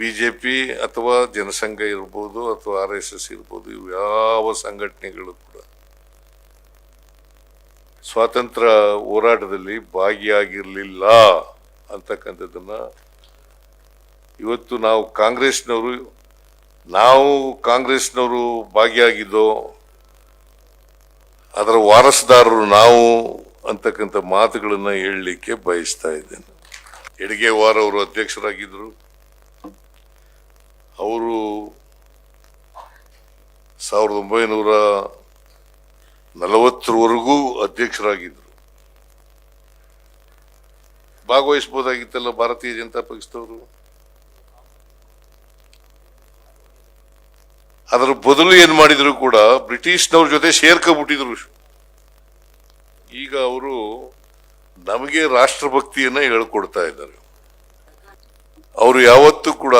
B J P ಅಥವಾ ಜನಸಂಘ ಇರ್ಬೋದು ಅಥವಾ ಆರ್ ಎಸ್ ಎಸ್ ಇರ್ಬೋದು, ಇವು ಯಾವ ಸಂಘಟನೆಗಳು ಕೂಡ ಸ್ವಾತಂತ್ರ್ಯ ಹೋರಾಟದಲ್ಲಿ ಭಾಗಿಯಾಗಿರಲಿಲ್ಲ ಅಂತಕ್ಕಂಥದ್ದನ್ನು ಇವತ್ತು ನಾವು ಕಾಂಗ್ರೆಸ್ನವರು ನಾವು ಕಾಂಗ್ರೆಸ್ನವರು ಭಾಗಿಯಾಗಿದ್ದೋ, ಅದರ ವಾರಸುದಾರರು ನಾವು ಅಂತಕ್ಕಂಥ ಮಾತುಗಳನ್ನು ಹೇಳಲಿಕ್ಕೆ ಬಯಸ್ತಾ ಇದ್ದೇನೆ. ಎಡಗೇವಾರ್ ಅವರು ಅಧ್ಯಕ್ಷರಾಗಿದ್ದರು. ಅವರು ಸಾವಿರದ ಒಂಬೈನೂರ ನಲವತ್ತರವರೆಗೂ ಅಧ್ಯಕ್ಷರಾಗಿದ್ದರು. ಭಾಗವಹಿಸ್ಬೋದಾಗಿತ್ತಲ್ಲ ಭಾರತೀಯ ಜನತಾ ಪಕ್ಷದವರು. ಅದರ ಬದಲು ಏನ್ ಮಾಡಿದ್ರು ಕೂಡ ಬ್ರಿಟಿಷ್ನವ್ರ ಜೊತೆ ಸೇರ್ಕೊಬಿಟ್ಟಿದ್ರು ಈಗ ಅವರು ನಮಗೆ ರಾಷ್ಟ್ರಭಕ್ತಿಯನ್ನ ಹೇಳ್ಕೊಡ್ತಾ ಇದ್ದಾರೆ. ಅವರು ಯಾವತ್ತೂ ಕೂಡ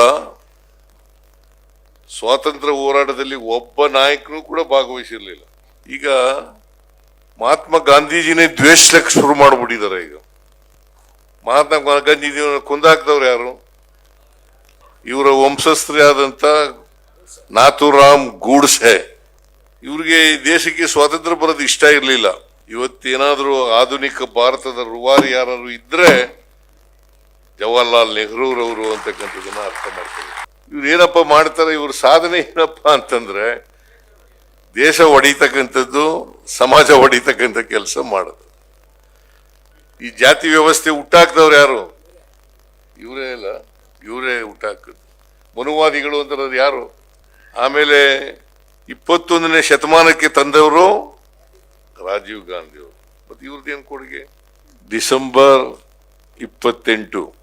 ಸ್ವಾತಂತ್ರ್ಯ ಹೋರಾಟದಲ್ಲಿ ಒಬ್ಬ ನಾಯಕನು ಕೂಡ ಭಾಗವಹಿಸಿರ್ಲಿಲ್ಲ. ಈಗ ಮಹಾತ್ಮ ಗಾಂಧೀಜಿನೇ ದ್ವೇಷಕ್ಕೆ ಶುರು ಮಾಡ್ಬಿಟ್ಟಿದ್ದಾರೆ ಈಗ. ಮಹಾತ್ಮ ಗಾಂಧೀಜಿ ಕೊಂದಾಕ್ದವ್ರು ಯಾರು? ಇವರ ವಂಶಸ್ಥರೇ ಆದಂತ ನಾಥುರಾಮ್ ಗೂಡ್ಸೆ. ಇವ್ರಿಗೆ ದೇಶಕ್ಕೆ ಸ್ವಾತಂತ್ರ್ಯ ಬರೋದು ಇಷ್ಟ ಇರಲಿಲ್ಲ. ಇವತ್ತೇನಾದರೂ ಆಧುನಿಕ ಭಾರತದ ರುವಾರಿ ಯಾರು ಇದ್ರೆ ಜವಾಹರ್ಲಾಲ್ ನೆಹರೂರವರು ಅಂತಕ್ಕಂಥದ್ದನ್ನ ಅರ್ಥ ಮಾಡ್ತಾರೆ ಇವ್ರು ಏನಪ್ಪ ಮಾಡ್ತಾರೆ, ಇವ್ರ ಸಾಧನೆ ಏನಪ್ಪ ಅಂತಂದ್ರೆ, ದೇಶ ಹೊಡಿತಕ್ಕಂಥದ್ದು ಸಮಾಜ ಹೊಡಿತಕ್ಕಂಥ ಕೆಲಸ ಮಾಡೋದು. ಈ ಜಾತಿ ವ್ಯವಸ್ಥೆ ಹುಟ್ಟಾಕ್ದವ್ರು ಯಾರು? ಇವರೇ ಇಲ್ಲ ಇವರೇ ಹುಟ್ಟಾಕದ್ದು. ಮನುವಾದಿಗಳು ಅಂತಾರೆ ಯಾರು? ಆಮೇಲೆ ಇಪ್ಪತ್ತೊಂದನೇ ಶತಮಾನಕ್ಕೆ ತಂದವರು ರಾಜೀವ್ ಗಾಂಧಿಯವರು ಮತ್ತೆ ಇವ್ರದ್ದೇನು ಕೊಡುಗೆ? ಡಿಸೆಂಬರ್ ಇಪ್ಪತ್ತೆಂಟು.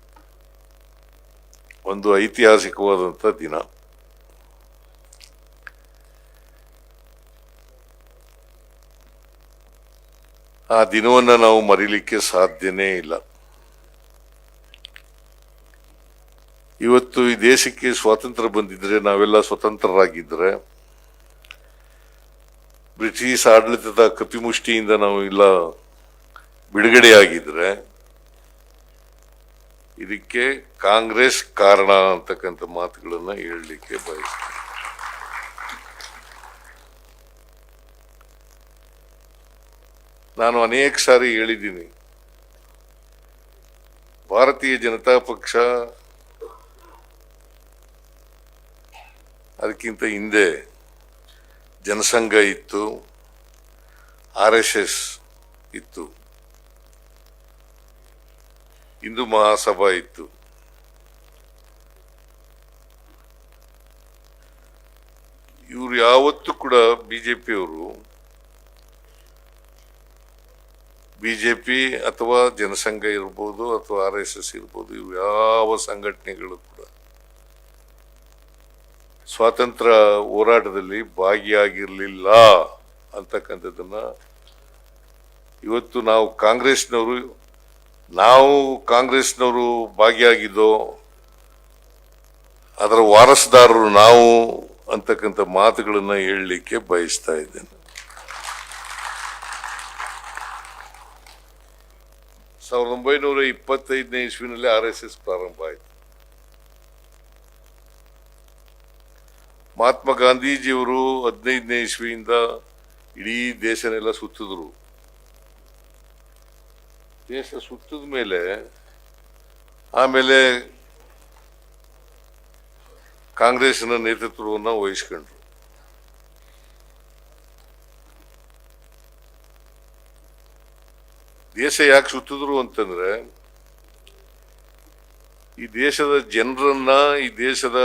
ಒಂದು ಐತಿಹಾಸಿಕವಾದಂಥ ದಿನ. ಆ ದಿನವನ್ನು ನಾವು ಮರಿಲಿಕ್ಕೆ ಸಾಧ್ಯನೇ ಇಲ್ಲ. ಇವತ್ತು ಈ ದೇಶಕ್ಕೆ ಸ್ವಾತಂತ್ರ್ಯ ಬಂದಿದ್ರೆ, ನಾವೆಲ್ಲ ಸ್ವತಂತ್ರರಾಗಿದ್ದರೆ ಬ್ರಿಟಿಷ್ ಆಡಳಿತದ ಕಪಿಮುಷ್ಟಿಯಿಂದ ನಾವು ಇಲ್ಲ ಬಿಡುಗಡೆಯಾಗಿದ್ರೆ ಇದಕ್ಕೆ ಕಾಂಗ್ರೆಸ್ ಕಾರಣ ಅಂತಕ್ಕಂಥ ಮಾತುಗಳನ್ನು ಹೇಳಲಿಕ್ಕೆ ಬಯಸ್ತೀನಿ. ನಾನು ಅನೇಕ ಸಾರಿ ಹೇಳಿದ್ದೀನಿ. ಭಾರತೀಯ ಜನತಾ ಪಕ್ಷ ಅದಕ್ಕಿಂತ ಹಿಂದೆ ಜನಸಂಘ ಇತ್ತು, ಆರ್ ಎಸ್ ಎಸ್ ಇತ್ತು. ಹಿಂದೂ ಮಹಾಸಭಾ ಇತ್ತು. ಇವರು ಯಾವತ್ತೂ ಕೂಡ ಬಿಜೆಪಿಯವರು ಬಿಜೆಪಿ ಅಥವಾ ಜನಸಂಘ ಇರ್ಬೋದು ಅಥವಾ ಆರ್ ಎಸ್ ಎಸ್ ಇರ್ಬೋದು ಇವು ಯಾವ ಸಂಘಟನೆಗಳು ಕೂಡ ಸ್ವಾತಂತ್ರ್ಯ ಹೋರಾಟದಲ್ಲಿ ಭಾಗಿಯಾಗಿರಲಿಲ್ಲ ಅಂತಕ್ಕಂಥದ್ದನ್ನ ಇವತ್ತು ನಾವು ಕಾಂಗ್ರೆಸ್ನವರು ನಾವು ಕಾಂಗ್ರೆಸ್ನವರು ಭಾಗಿಯಾಗಿದ್ದು, ಅದರ ವಾರಸುದಾರರು ನಾವು ಅಂತಕ್ಕಂಥ ಮಾತುಗಳನ್ನು ಹೇಳಲಿಕ್ಕೆ ಬಯಸ್ತಾ ಇದ್ದೇನೆ. ಸಾವಿರದ ಒಂಬೈನೂರ ಇಪ್ಪತ್ತೈದನೇ ಇಸ್ವಿನಲ್ಲಿ ಆರ್ ಎಸ್ ಎಸ್ ಪ್ರಾರಂಭ ಆಯಿತು. ಮಹಾತ್ಮ ಗಾಂಧೀಜಿಯವರು ಹದಿನೈದನೇ ಇಸ್ವಿಯಿಂದ ಇಡೀ ದೇಶನೆಲ್ಲ ಸುತ್ತಿದ್ರು. ದೇಶ ಸುತ್ತದ ಮೇಲೆ, ಆಮೇಲೆ ಕಾಂಗ್ರೆಸ್ನ ನೇತೃತ್ವವನ್ನು ವಹಿಸ್ಕೊಂಡ್ರು. ದೇಶ ಯಾಕೆ ಸುತ್ತಿದ್ರು ಅಂತಂದ್ರೆ, ಈ ದೇಶದ ಜನರನ್ನ, ಈ ದೇಶದ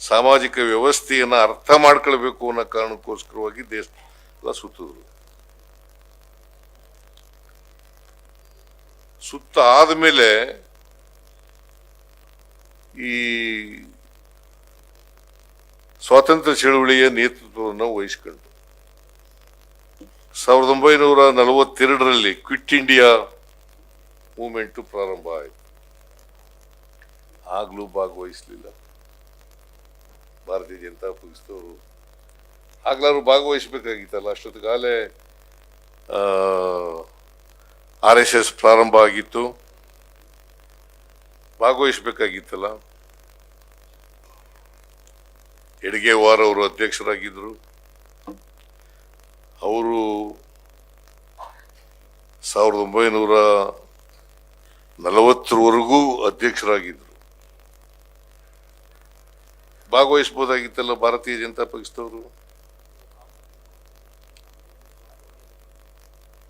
ಸಾಮಾಜಿಕ ವ್ಯವಸ್ಥೆಯನ್ನ ಅರ್ಥ ಮಾಡ್ಕೊಳ್ಬೇಕು ಅನ್ನೋ ಕಾರಣಕ್ಕೋಸ್ಕರವಾಗಿ ದೇಶ ಸುತ್ತಿದ್ರು. ಸುತ್ತ ಆದಮೇಲೆ ಈ ಸ್ವಾತಂತ್ರ್ಯ ಚಳುವಳಿಯ ನೇತೃತ್ವವನ್ನು ವಹಿಸಿಕೊಂಡು ಸಾವಿರದ ಒಂಬೈನೂರ ನಲವತ್ತೆರಡರಲ್ಲಿ ಕ್ವಿಟ್ ಇಂಡಿಯಾ ಮೂವ್ಮೆಂಟ್ ಪ್ರಾರಂಭ ಆಯಿತು. ಆಗ್ಲೂ ಭಾಗವಹಿಸಲಿಲ್ಲ. ಭಾರತೀಯ ಜನತಾ ಪಕ್ಷದವರು ಆಗ್ಲಾರು ಭಾಗವಹಿಸಬೇಕಾಗಿತ್ತಲ್ಲ? ಅಷ್ಟೊತ್ತಿಗಾಲೇ ಆರ್ ಎಸ್ ಎಸ್ ಪ್ರಾರಂಭ ಆಗಿತ್ತು. ಭಾಗವಹಿಸಬೇಕಾಗಿತ್ತಲ್ಲ. ಹೆಡ್ಗೇವಾರ್ ಅವರು ಅಧ್ಯಕ್ಷರಾಗಿದ್ದರು. ಅವರು ಸಾವಿರದ ಒಂಬೈನೂರ ನಲವತ್ತರವರೆಗೂ ಅಧ್ಯಕ್ಷರಾಗಿದ್ದರು. ಭಾಗವಹಿಸ್ಬೋದಾಗಿತ್ತಲ್ಲ ಭಾರತೀಯ ಜನತಾ ಪಕ್ಷದವರು.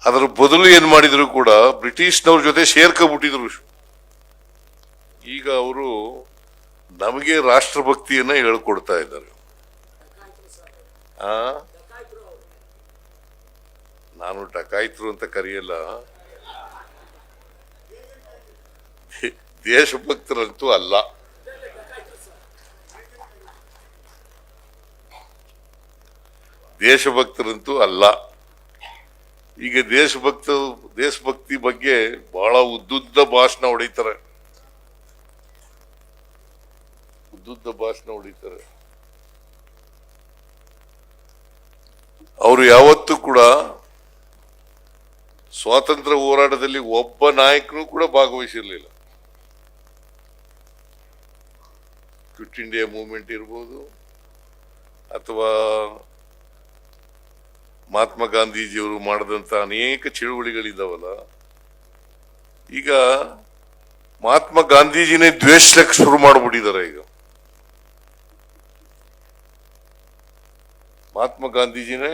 ಅದರ ಬದಲು ಏನ್ ಮಾಡಿದ್ರು ಕೂಡ ಬ್ರಿಟಿಷ್ನವ್ರ ಜೊತೆ ಸೇರ್ಕೊಬಿಟ್ಟಿದ್ರು ಈಗ ಅವರು ನಮಗೆ ರಾಷ್ಟ್ರಭಕ್ತಿಯನ್ನ ಹೇಳ್ಕೊಡ್ತಾ ಇದ್ದಾರೆ. ನಾನು ಡಕಾಯ್ತರು ಅಂತ ಕರೆಯಲ್ಲ. ದೇಶಭಕ್ತರಂತೂ ಅಲ್ಲ. ದೇಶಭಕ್ತರಂತೂ ಅಲ್ಲ. ಈಗ ದೇಶಭಕ್ತ, ದೇಶಭಕ್ತಿ ಬಗ್ಗೆ ಬಹಳ ಉದ್ದುದ್ದ ಭಾಷಣ ಹೊಡಿತಾರೆ. ಉದ್ದುದ್ದ ಭಾಷಣ ಹೊಡಿತಾರೆ. ಅವರು ಯಾವತ್ತೂ ಕೂಡ ಸ್ವಾತಂತ್ರ್ಯ ಹೋರಾಟದಲ್ಲಿ ಒಬ್ಬ ನಾಯಕರು ಕೂಡ ಭಾಗವಹಿಸಿರಲಿಲ್ಲ. ಕ್ವಿಟ್ ಇಂಡಿಯಾ ಮೂವ್ಮೆಂಟ್ ಇರ್ಬೋದು, ಅಥವಾ ಮಹಾತ್ಮ ಗಾಂಧೀಜಿಯವರು ಮಾಡಿದಂತ ಅನೇಕ ಚಳುವಳಿಗಳಿದ್ದಾವಲ್ಲ, ಈಗ ಮಹಾತ್ಮ ಗಾಂಧೀಜಿನೇ ದ್ವೇಷಕ್ಕೆ ಶುರು ಮಾಡಿಬಿಟ್ಟಿದ್ದಾರೆ ಈಗ. ಮಹಾತ್ಮ ಗಾಂಧೀಜಿನೇ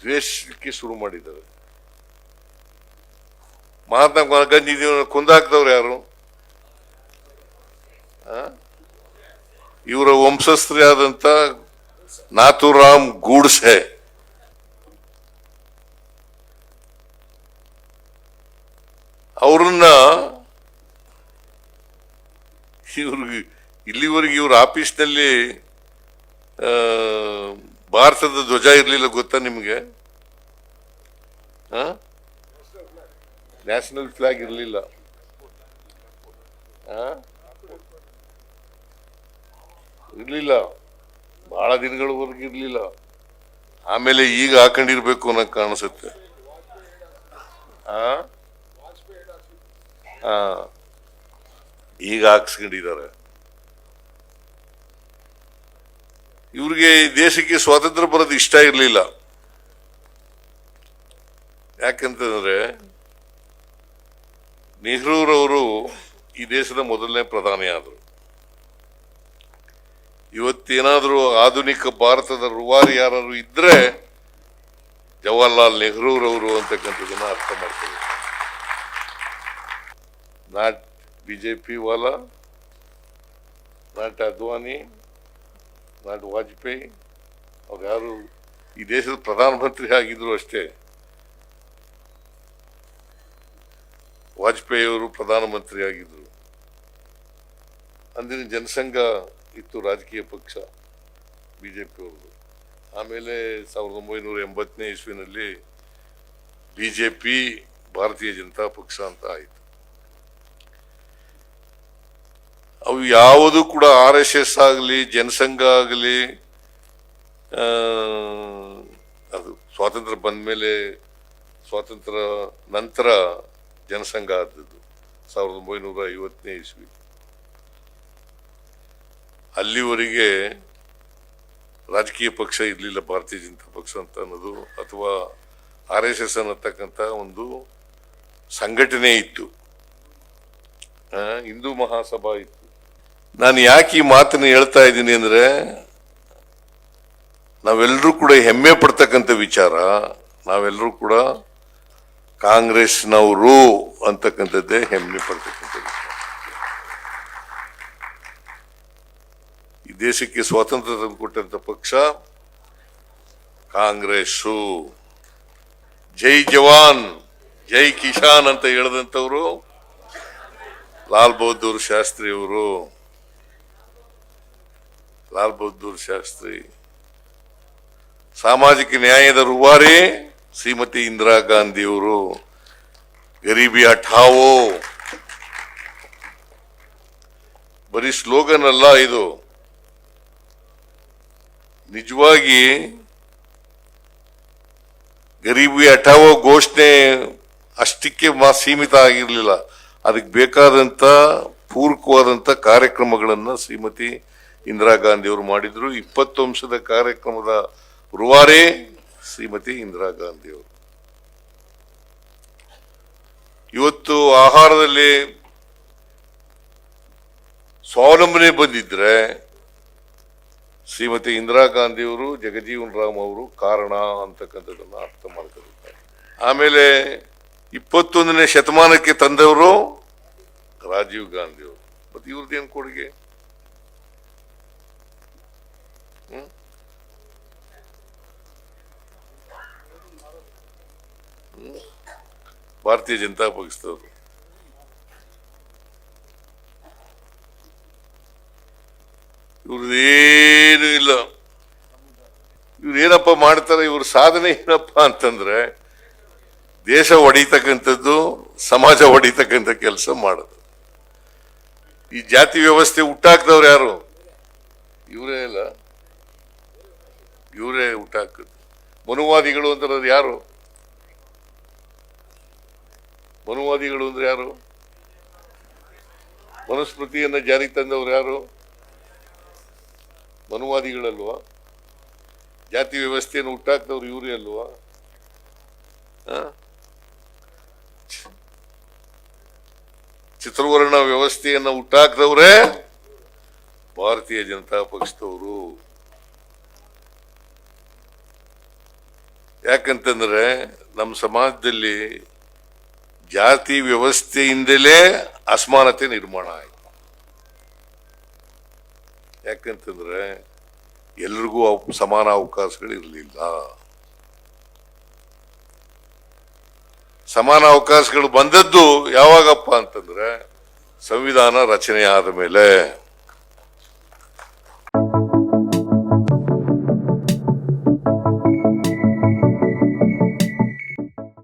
ದ್ವೇಷಕ್ಕೆ ಶುರು ಮಾಡಿದ್ದಾರೆ. ಮಹಾತ್ಮ ಗಾಂಧೀಜಿಯವ್ರನ್ನ ಕೊಂದಾಕ್ದವ್ರು ಯಾರು? ಇವರ ವಂಶಸ್ಥರೇ ಆದಂತ ನಾಥುರಾಮ್ ಗೂಡ್ಸೆ. ಅವ್ರನ್ನ ಇವ್ರಿಗೆ ಇಲ್ಲಿವರೆಗೆ ಇವ್ರ ಆಫೀಸ್ನಲ್ಲಿ ಭಾರತದ ಧ್ವಜ ಇರಲಿಲ್ಲ ಗೊತ್ತಾ ನಿಮಗೆ? ನ್ಯಾಷನಲ್ ಫ್ಲಾಗ್ ಇರಲಿಲ್ಲ. ಇರ್ಲಿಲ್ಲ. ಬಹಳ ದಿನಗಳವರೆಗೆ ಇರ್ಲಿಲ್ಲ. ಆಮೇಲೆ ಈಗ ಹಾಕೊಂಡಿರ್ಬೇಕು ಅನ್ನೋ ಕಾಣಿಸುತ್ತೆ. ಹಾ ಈಗ ಹಾಕ್ಸ್ಕೊಂಡಿದ್ದಾರೆ. ಇವ್ರಿಗೆ ಈ ದೇಶಕ್ಕೆ ಸ್ವಾತಂತ್ರ್ಯ ಬರೋದು ಇಷ್ಟ ಇರಲಿಲ್ಲ. ಯಾಕಂತಂದ್ರೆ ನೆಹರೂರವರು ಈ ದೇಶದ ಮೊದಲನೇ ಪ್ರಧಾನಿ ಆದರು. ಇವತ್ತೇನಾದರೂ ಆಧುನಿಕ ಭಾರತದ ರುವಾರಿ ಯಾರು ಇದ್ರೆ ಜವಾಹರ್ಲಾಲ್ ನೆಹರೂರವರು ಅಂತಕ್ಕಂಥದ್ದನ್ನ ಅರ್ಥ ಮಾಡ್ತೀವಿ not BJP wala, not Advani not Vajpayee ಅವ್ರು ಯಾರು ಈ ದೇಶದ ಪ್ರಧಾನಮಂತ್ರಿ ಆಗಿದ್ರು ಅಷ್ಟೇ. ವಾಜಪೇಯಿಯವರು ಪ್ರಧಾನಮಂತ್ರಿ ಆಗಿದ್ರು. ಅಂದಿನ ಜನಸಂಘ ಇತ್ತು ರಾಜಕೀಯ ಪಕ್ಷ ಬಿಜೆಪಿ ಅವರು ಆಮೇಲೆ ಸಾವಿರದ ಒಂಬೈನೂರ ಎಂಬತ್ತನೇ ಇಸ್ವಿನಲ್ಲಿ ಬಿಜೆಪಿ ಭಾರತೀಯ ಜನತಾ ಪಕ್ಷ ಅಂತ ಆಯಿತು. ಅವು ಯಾವುದು ಕೂಡ ಆರ್ ಎಸ್ ಎಸ್ ಆಗಲಿ, ಜನಸಂಘ ಆಗಲಿ ಅದು ಸ್ವಾತಂತ್ರ್ಯ ಬಂದ ಮೇಲೆ ಸ್ವಾತಂತ್ರ್ಯ ನಂತರ ಜನಸಂಘ ಆದದ್ದು ಸಾವಿರದ ಒಂಬೈನೂರ ಐವತ್ತನೇ ಇಸ್ವಿ. ಅಲ್ಲಿವರೆಗೆ ರಾಜಕೀಯ ಪಕ್ಷ ಇರಲಿಲ್ಲ, ಭಾರತೀಯ ಜನತಾ ಪಕ್ಷ ಅಂತ ಅನ್ನೋದು, ಅಥವಾ ಆರ್ ಎಸ್ ಎಸ್ ಅನ್ನತಕ್ಕಂಥ ಒಂದು ಸಂಘಟನೆ ಇತ್ತು. ಹಿಂದೂ ಮಹಾಸಭಾ ಇತ್ತು. ನಾನು ಯಾಕೆ ಈ ಮಾತನ್ನು ಹೇಳ್ತಾ ಇದ್ದೀನಿ ಅಂದ್ರೆ, ನಾವೆಲ್ಲರೂ ಕೂಡ ಹೆಮ್ಮೆ ಪಡ್ತಕ್ಕಂಥ ವಿಚಾರ, ನಾವೆಲ್ಲರೂ ಕೂಡ ಕಾಂಗ್ರೆಸ್ನವರು ಅಂತಕ್ಕಂಥದ್ದೇ ಹೆಮ್ಮೆ ಪಡ್ತಕ್ಕಂಥ ಈ ದೇಶಕ್ಕೆ ಸ್ವಾತಂತ್ರ್ಯ ತಂದುಕೊಟ್ಟಂತ ಪಕ್ಷ, ಕಾಂಗ್ರೆಸ್ಸು. ಜೈ ಜವಾನ್, ಜೈ ಕಿಶಾನ್ ಅಂತ ಹೇಳಿದಂಥವರು, ಲಾಲ್ ಬಹದ್ದೂರ್ ಶಾಸ್ತ್ರಿ ಅವರು ಲಾಲ್ ಬಹದ್ದೂರ್ ಶಾಸ್ತ್ರಿ. ಸಾಮಾಜಿಕ ನ್ಯಾಯದ ರೂವಾರಿ ಶ್ರೀಮತಿ ಇಂದಿರಾ ಗಾಂಧಿಯವರು. ಗರೀಬಿ ಹಠಾವೋ. ಬರೀ ಸ್ಲೋಗನ್ ಅಲ್ಲ ಇದು. ನಿಜವಾಗಿ ಗರೀಬಿ ಹಠಾವೋ ಘೋಷಣೆ ಅಷ್ಟಕ್ಕೆ ಮಾ ಸೀಮಿತ ಆಗಿರಲಿಲ್ಲ. ಅದಕ್ಕೆ ಬೇಕಾದಂತ, ಪೂರಕವಾದಂತ ಕಾರ್ಯಕ್ರಮಗಳನ್ನ ಶ್ರೀಮತಿ ಇಂದಿರಾ ಗಾಂಧಿ ಅವರು ಮಾಡಿದ್ರು ಇಪ್ಪತ್ತು ಅಂಶದ ಕಾರ್ಯಕ್ರಮದ ರುವಾರೇ ಶ್ರೀಮತಿ ಇಂದಿರಾ ಗಾಂಧಿ ಅವರು. ಇವತ್ತು ಆಹಾರದಲ್ಲಿ ಸ್ವಾವಲಂಬನೆ ಬಂದಿದ್ರೆ ಶ್ರೀಮತಿ ಇಂದಿರಾ ಗಾಂಧಿ ಅವರು, ಜಗಜೀವನ್ ರಾಮ್ ಅವರು ಕಾರಣ ಅಂತಕ್ಕಂಥದ್ದನ್ನ ಅರ್ಥ ಮಾಡ್ಕೊಂಡಿದ್ದಾರೆ ಆಮೇಲೆ ಇಪ್ಪತ್ತೊಂದನೇ ಶತಮಾನಕ್ಕೆ ತಂದವರು ರಾಜೀವ್ ಗಾಂಧಿ ಅವರು. ಮತ್ತೆ ಇವ್ರದ್ದೇನು ಕೊಡುಗೆ? ಭಾರತೀಯ ಜನತಾ ಪಕ್ಷದವರು ಇವ್ರದ್ದೇನು ಇಲ್ಲ. ಇವ್ರು ಏನಪ್ಪ ಮಾಡ್ತಾರೆ, ಇವ್ರ ಸಾಧನೆ ಏನಪ್ಪ ಅಂತಂದ್ರೆ, ದೇಶ ಹೊಡಿತಕ್ಕಂಥದ್ದು ಸಮಾಜ ಹೊಡಿತಕ್ಕಂಥ ಕೆಲಸ ಮಾಡೋದು. ಈ ಜಾತಿ ವ್ಯವಸ್ಥೆ ಹುಟ್ಟಾಕ್ದವ್ರು ಯಾರು? ಇವರೇ ಇಲ್ಲ ಇವರೇ ಹುಟ್ಟಾಕದ್ದು ಮನುವಾದಿಗಳು ಅಂತಂದ್ರೆ ಯಾರು? ಮನುವಾದಿಗಳು ಅಂದ್ರೆ ಯಾರು? ಮನುಸ್ಮೃತಿಯನ್ನು ಜಾರಿಗೆ ತಂದವರು ಯಾರು? ಮನುವಾದಿಗಳಲ್ವಾ? ಜಾತಿ ವ್ಯವಸ್ಥೆಯನ್ನು ಹುಟ್ಟಾಕ್ದವ್ರು ಇವರೇ ಅಲ್ವಾ? ಚಿತ್ರವರ್ಣ ವ್ಯವಸ್ಥೆಯನ್ನು ಹುಟ್ಟಾಕ್ದವ್ರೆ ಭಾರತೀಯ ಜನತಾ ಪಕ್ಷದವರು. ಯಾಕಂತಂದ್ರೆ ನಮ್ಮ ಸಮಾಜದಲ್ಲಿ ಜಾತಿ ವ್ಯವಸ್ಥೆಯಿಂದಲೇ ಅಸಮಾನತೆ ನಿರ್ಮಾಣ ಆಯ್ತು. ಯಾಕಂತಂದ್ರೆ ಎಲ್ರಿಗೂ ಸಮಾನ ಅವಕಾಶಗಳು ಇರಲಿಲ್ಲ ಸಮಾನ ಅವಕಾಶಗಳು ಬಂದದ್ದು ಯಾವಾಗಪ್ಪ ಅಂತಂದ್ರೆ ಸಂವಿಧಾನ ರಚನೆ ಆದ ಮೇಲೆ.